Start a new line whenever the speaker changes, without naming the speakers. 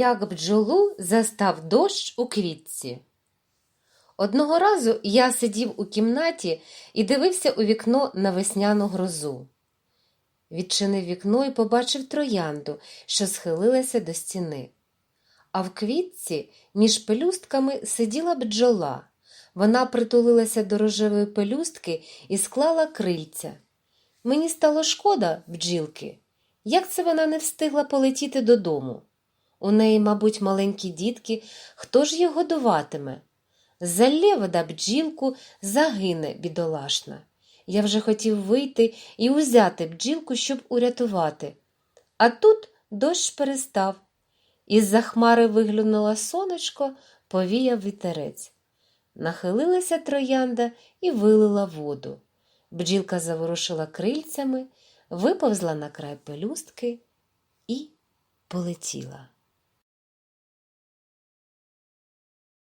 Як бджолу застав дощ у квітці. Одного разу я сидів у кімнаті і дивився у вікно на весняну грозу. Відчинив вікно і побачив троянду, що схилилася до стіни. А в квітці між пелюстками сиділа бджола. Вона притулилася до рожевої пелюстки і склала крильця. Мені стало шкода бджілки. Як це вона не встигла полетіти додому? У неї, мабуть, маленькі дітки, хто ж їх годуватиме? Залє вода бджілку, загине бідолашна. Я вже хотів вийти і узяти бджілку, щоб урятувати. А тут дощ перестав. Із-за хмари виглянуло сонечко, повіяв вітерець. Нахилилася троянда і вилила воду. Бджілка заворушила крильцями, виповзла на край пелюстки і полетіла.